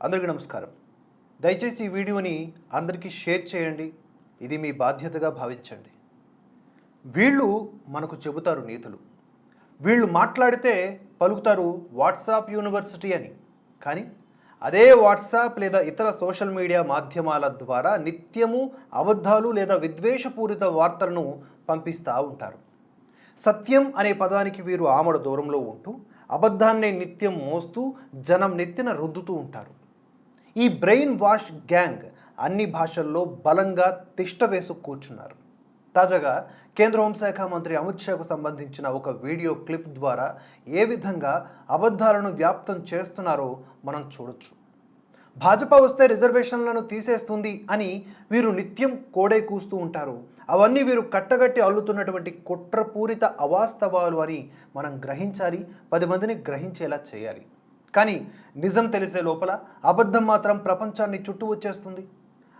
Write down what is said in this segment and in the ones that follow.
అందరికీ నమస్కారం. దయచేసి ఈ వీడియోని అందరికీ షేర్ చేయండి. ఇది మీ బాధ్యతగా భావించండి. వీళ్ళు మనకు చెబుతారు నీతులు. వీళ్ళు మాట్లాడితే పలుకుతారు వాట్సాప్ యూనివర్సిటీ అని. కానీ అదే వాట్సాప్ లేదా ఇతర సోషల్ మీడియా మాధ్యమాల ద్వారా నిత్యము అబద్ధాలు లేదా విద్వేషపూరిత వార్తలను పంపిస్తూ ఉంటారు. సత్యం అనే పదానికి వీరు ఆమడ దూరంలో ఉంటూ అబద్ధాన్నే నిత్యం మోస్తూ జనం నెత్తిన రుద్దుతూ ఉంటారు. ఈ బ్రెయిన్ వాష్ గ్యాంగ్ అన్ని భాషల్లో బలంగా తిష్ట వేసు కూర్చున్నారు. తాజాగా కేంద్ర హోంశాఖ మంత్రి అమిత్ షాకు సంబంధించిన ఒక వీడియో క్లిప్ ద్వారా ఏ విధంగా అబద్ధాలను వ్యాప్తం చేస్తున్నారో మనం చూడొచ్చు. భాజపా వస్తే రిజర్వేషన్లను తీసేస్తుంది అని వీరు నిత్యం కోడై కూస్తూ ఉంటారు. అవన్నీ వీరు కట్టగట్టి అల్లుతున్నటువంటి కుట్రపూరిత అవాస్తవాలు అని మనం గ్రహించాలి పది మందిని గ్రహించేలా చేయాలి. కానీ నిజం తెలిసే లోపల అబద్ధం మాత్రం ప్రపంచాన్ని చుట్టూ వచ్చేస్తుంది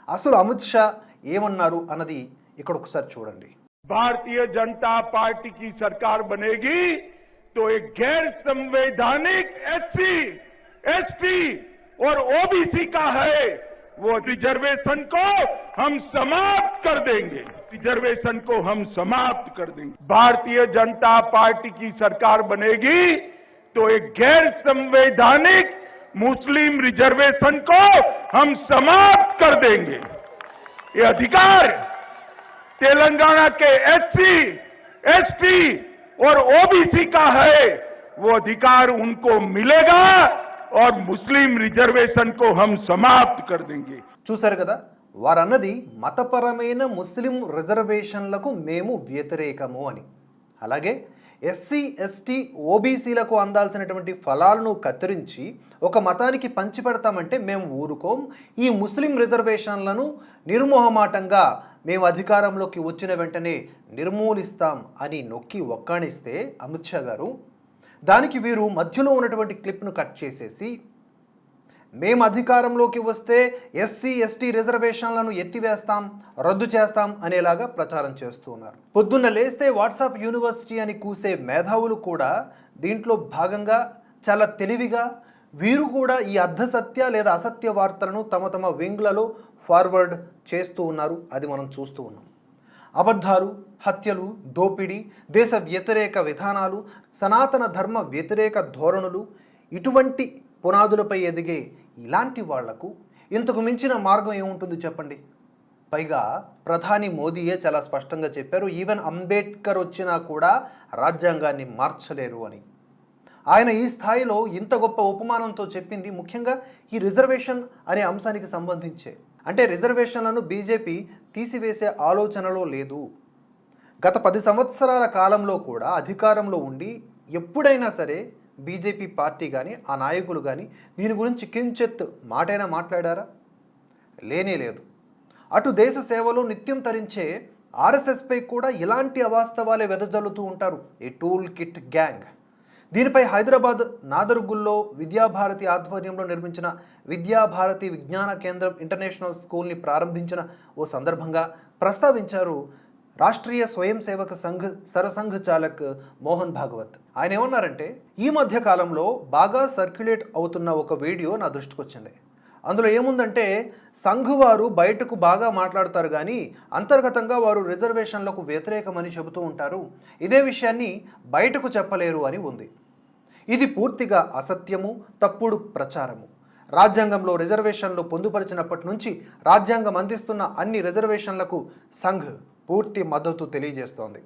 అసలు అమిత్ షా ఏమన్నారు అన్నది ఇక్కడ ఒకసారి చూడండి भारतीय जनता पार्टी की सरकार बनेगी तो एक गैर संवैधानिक एससी एसटी और ओबीसी का है वो रिजर्वेशन को हम समाप्त कर देंगे रिजर्वेशन को हम समाप्त कर देंगे भारतीय जनता पार्टी की सरकार बनेगी तो एक गैर संवैधानिक मुस्लिम रिजर्वेशन को हम समाप्त कर देंगे ये अधिकार तेलंगाना के एससी एसटी और ओबीसी का है वो अधिकार उनको मिलेगा और मुस्लिम रिजर्वेशन को हम समाप्त कर देंगे చూశారు కదా వారన్నది మతపరమైన ముస్లిం రిజర్వేషన్లకు మేము వ్యతిరేకము అని అలాగే ఎస్సీ ఎస్టీ ఓబీసీలకు అందాల్సినటువంటి ఫలాలను కత్తిరించి ఒక మతానికి పంచిపెడతామంటే మేము ఊరుకోం. ఈ ముస్లిం రిజర్వేషన్లను నిర్మోహమాటంగా మేము అధికారంలోకి వచ్చిన వెంటనే నిర్మూలిస్తాం అని నొక్కి ఒక్కాణిస్తే అమిత్ షా గారు దానికి వీరు మధ్యలో ఉన్నటువంటి క్లిప్ను కట్ చేసేసి మేము అధికారంలోకి వస్తే ఎస్సీ ఎస్టీ రిజర్వేషన్లను ఎత్తివేస్తాం రద్దు చేస్తాం అనేలాగా ప్రచారం చేస్తూ ఉన్నారు. పొద్దున్న లేస్తే వాట్సాప్ యూనివర్సిటీ అని కూసే మేధావులు కూడా దీంట్లో భాగంగా చాలా తెలివిగా వీరు కూడా ఈ అర్ధసత్య లేదా అసత్య వార్తలను తమ తమ వింగ్లలో ఫార్వర్డ్ చేస్తూ ఉన్నారు. అది మనం చూస్తూ ఉన్నాం. అబద్ధాలు హత్యలు దోపిడీ దేశ వ్యతిరేక విధానాలు సనాతన ధర్మ వ్యతిరేక ధోరణులు ఇటువంటి పునాదులపై ఎదిగే ఇలాంటి వాళ్ళకు ఇంతకు మించిన మార్గం ఏముంటుంది చెప్పండి? పైగా ప్రధాని మోదీయే చాలా స్పష్టంగా చెప్పారు ఈవెన్ అంబేద్కర్ వచ్చినా కూడా రాజ్యాంగాన్ని మార్చలేరు అని. ఆయన ఈ స్థాయిలో ఇంత గొప్ప ఉపమానంతో చెప్పింది ముఖ్యంగా ఈ రిజర్వేషన్ అనే అంశానికి సంబంధించే. అంటే రిజర్వేషన్లను బీజేపీ తీసివేసే ఆలోచనలో లేదు. గత పది సంవత్సరాల కాలంలో కూడా అధికారంలో ఉండి ఎప్పుడైనా సరే బీజేపీ పార్టీ కానీ ఆ నాయకులు కానీ దీని గురించి కించెత్ మాటైనా మాట్లాడారా? లేనే లేదు. అటు దేశ సేవలో నిత్యం తరించే ఆర్ఎస్ఎస్పై కూడా ఇలాంటి అవాస్తవాలే వెదజల్లుతూ ఉంటారు ఈ టూల్ కిట్ గ్యాంగ్. దీనిపై హైదరాబాద్ నాదర్గుల్లో విద్యాభారతి ఆధ్వర్యంలో నిర్మించిన విద్యాభారతి విజ్ఞాన కేంద్రం ఇంటర్నేషనల్ స్కూల్ని ప్రారంభించిన ఓ సందర్భంగా ప్రస్తావించారు రాష్ట్రీయ స్వయం సేవక సంఘ్ సరసంఘ్ చాలక్ మోహన్ భాగవత్. ఆయన ఏమన్నారంటే ఈ మధ్య కాలంలో బాగా సర్క్యులేట్ అవుతున్న ఒక వీడియో నా దృష్టికి వచ్చింది. అందులో ఏముందంటే సంఘ్ వారు బయటకు బాగా మాట్లాడతారు కానీ అంతర్గతంగా వారు రిజర్వేషన్లకు వ్యతిరేకమని చెబుతూ ఉంటారు. ఇదే విషయాన్ని బయటకు చెప్పలేరు అని ఉంది. ఇది పూర్తిగా అసత్యము తప్పుడు ప్రచారము. రాజ్యాంగంలో రిజర్వేషన్లు పొందుపరిచినప్పటి నుంచి రాజ్యాంగం అందిస్తున్న అన్ని రిజర్వేషన్లకు సంఘ్ పూర్తి మద్దతు తెలియజేస్తోంది.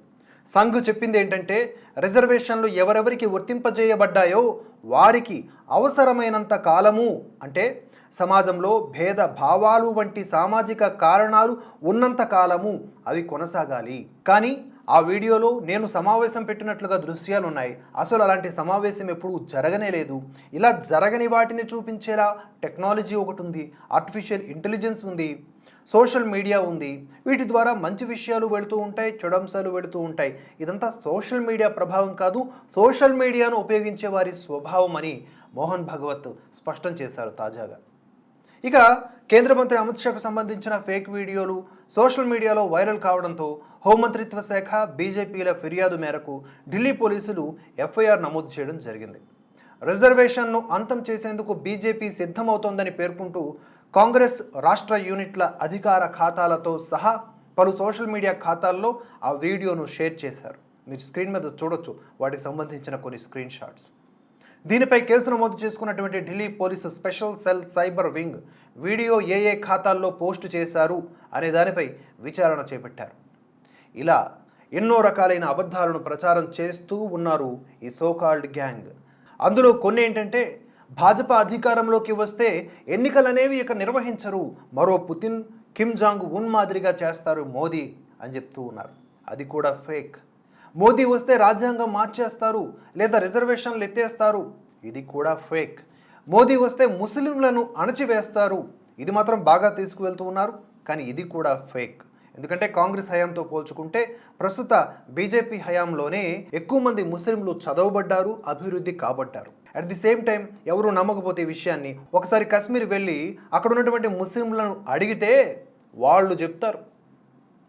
సంఘ్ చెప్పింది ఏంటంటే రిజర్వేషన్లు ఎవరెవరికి వర్తింపజేయబడ్డాయో వారికి అవసరమైనంత కాలము అంటే సమాజంలో భేద భావాలు వంటి సామాజిక కారణాలు ఉన్నంత కాలము అవి కొనసాగాలి. కానీ ఆ వీడియోలో నేను సమావేశం పెట్టినట్లుగా దృశ్యాలు ఉన్నాయి. అసలు అలాంటి సమావేశం ఎప్పుడు జరగనే లేదు. ఇలా జరగని వాటిని చూపించేలా టెక్నాలజీ ఒకటి ఉంది. ఆర్టిఫిషియల్ ఇంటెలిజెన్స్ ఉంది. సోషల్ మీడియా ఉంది. వీటి ద్వారా మంచి విషయాలు వెళుతూ ఉంటాయి చెడంశాలు వెళుతూ ఉంటాయి. ఇదంతా సోషల్ మీడియా ప్రభావం కాదు సోషల్ మీడియాను ఉపయోగించే వారి స్వభావం అని మోహన్ భగవత్ స్పష్టం చేశారు తాజాగా. ఇక కేంద్ర మంత్రి అమిత్ షాకు సంబంధించిన ఫేక్ వీడియోలు సోషల్ మీడియాలో వైరల్ కావడంతో హోంమంత్రిత్వ శాఖ బీజేపీల ఫిర్యాదు మేరకు ఢిల్లీ పోలీసులు ఎఫ్ఐఆర్ నమోదు చేయడం జరిగింది. రిజర్వేషన్ను అంతం చేసేందుకు బీజేపీ సిద్ధమవుతోందని పేర్కొంటూ కాంగ్రెస్ రాష్ట్ర యూనిట్ల అధికార ఖాతాలతో సహా పలు సోషల్ మీడియా ఖాతాల్లో ఆ వీడియోను షేర్ చేశారు. మీరు స్క్రీన్ మీద చూడొచ్చు. వాటికి సంబంధించిన కొన్ని స్క్రీన్ షాట్స్. దీనిపై కేసు నమోదు చేసుకున్నటువంటి Delhi police special cell cyber wing video ఏ ఏ ఖాతాల్లో పోస్టు చేశారు అనే దానిపై విచారణ చేపట్టారు. ఇలా ఎన్నో రకాలైన అబద్ధాలను ప్రచారం చేస్తూ ఉన్నారు ఈ సోకాల్డ్ గ్యాంగ్ అందులో కొన్ని ఏంటంటే భాజపా అధికారంలోకి వస్తే ఎన్నికలనేవి ఇక నిర్వహించరు. మరో పుతిన్ కిమ్ జాంగ్ ఉన్ మాదిరిగా చేస్తారు మోదీ అని చెప్తూ ఉన్నారు. అది కూడా ఫేక్. మోదీ వస్తే రాజ్యాంగం మార్చేస్తారు లేదా రిజర్వేషన్లు ఎత్తేస్తారు. ఇది కూడా ఫేక్. మోదీ వస్తే ముస్లింలను అణచివేస్తారు. ఇది మాత్రం బాగా తీసుకువెళ్తూ ఉన్నారు. కానీ ఇది కూడా ఫేక్. ఎందుకంటే కాంగ్రెస్ హయాంతో పోల్చుకుంటే ప్రస్తుత బీజేపీ హయాంలోనే ఎక్కువ మంది ముస్లింలు చదవబడ్డారు అభివృద్ధి కాబడ్డారు. అట్ ది సేమ్ టైం ఎవరు నమ్మకపోతే ఈ విషయాన్ని ఒకసారి కశ్మీర్ వెళ్ళి అక్కడ ఉన్నటువంటి ముస్లింలను అడిగితే వాళ్ళు చెప్తారు.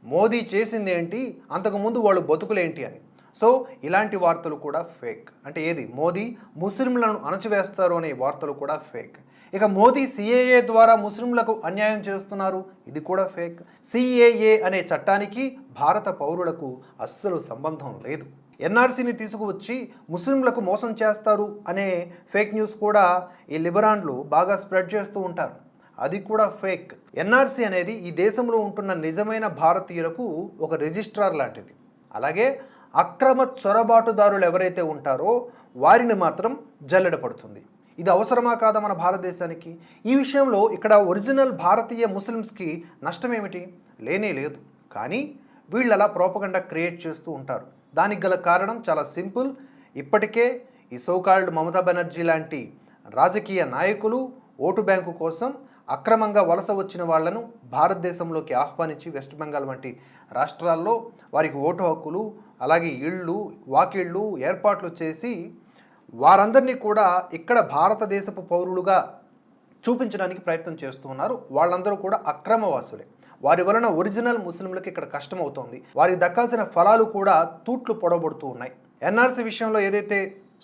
మోదీ చేసింది ఏంటి? అంతకుముందు వాళ్ళు బతుకులేంటి అని. సో ఇలాంటి వార్తలు కూడా ఫేక్ అంటే ఏది? మోదీ ముస్లింలను అణచివేస్తారు అనే వార్తలు కూడా ఫేక్ ఇక మోదీ సిఏఏ ద్వారా ముస్లింలకు అన్యాయం చేస్తున్నారు. ఇది కూడా ఫేక్ సిఏఏ అనే చట్టానికి భారత పౌరులకు అస్సలు సంబంధం లేదు. ఎన్ఆర్సీని తీసుకువచ్చి ముస్లింలకు మోసం చేస్తారు అనే ఫేక్ న్యూస్ కూడా ఈ లిబరాన్లు బాగా స్ప్రెడ్ చేస్తూ ఉంటారు. అది కూడా ఫేక్. ఎన్ఆర్సీ అనేది ఈ దేశంలో ఉంటున్న నిజమైన భారతీయులకు ఒక రిజిస్ట్రార్ లాంటిది. అలాగే అక్రమ చొరబాటుదారులు ఎవరైతే ఉంటారో వారిని మాత్రం జల్లెడ పడుతుంది. ఇది అవసరమా కాదా మన భారతదేశానికి? ఈ విషయంలో ఇక్కడ ఒరిజినల్ భారతీయ ముస్లిమ్స్కి నష్టం ఏమిటి లేనే లేదు. కానీ వీళ్ళు అలా ప్రోపగండా క్రియేట్ చేస్తూ ఉంటారు. దానికి గల కారణం చాలా సింపుల్. ఇప్పటికే ఈ సోకాల్డ్ మమతా బెనర్జీ లాంటి రాజకీయ నాయకులు ఓటు బ్యాంకు కోసం అక్రమంగా వలస వచ్చిన వాళ్ళను భారతదేశంలోకి ఆహ్వానించి వెస్ట్ బెంగాల్ వంటి రాష్ట్రాల్లో వారికి ఓటు హక్కులు అలాగే ఇళ్ళు వాకిళ్ళు ఏర్పాట్లు చేసి వారందరినీ కూడా ఇక్కడ భారతదేశపు పౌరులుగా చూపించడానికి ప్రయత్నం చేస్తూ ఉన్నారు వాళ్ళందరూ కూడా అక్రమవాసులే. వారి వలన ఒరిజినల్ ముస్లింలకు ఇక్కడ కష్టమవుతోంది. వారికి దక్కాల్సిన ఫలాలు కూడా తూట్లు పొడబడుతూ ఉన్నాయి. ఎన్ఆర్సీ విషయంలో ఏదైతే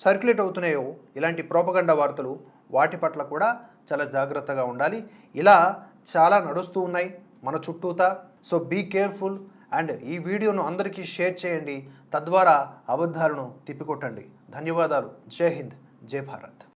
సర్క్యులేట్ అవుతున్నాయో ఇలాంటి ప్రోపగండ వార్తలు వాటి పట్ల కూడా చాలా జాగ్రత్తగా ఉండాలి. ఇలా చాలా నడుస్తూ ఉన్నాయి మన చుట్టూతా. సో బీ కేర్ఫుల్ అండ్ ఈ వీడియోను అందరికీ షేర్ చేయండి. తద్వారా అబద్ధాలను తిప్పికొట్టండి. ధన్యవాదాలు. జై హింద్. జై భారత్.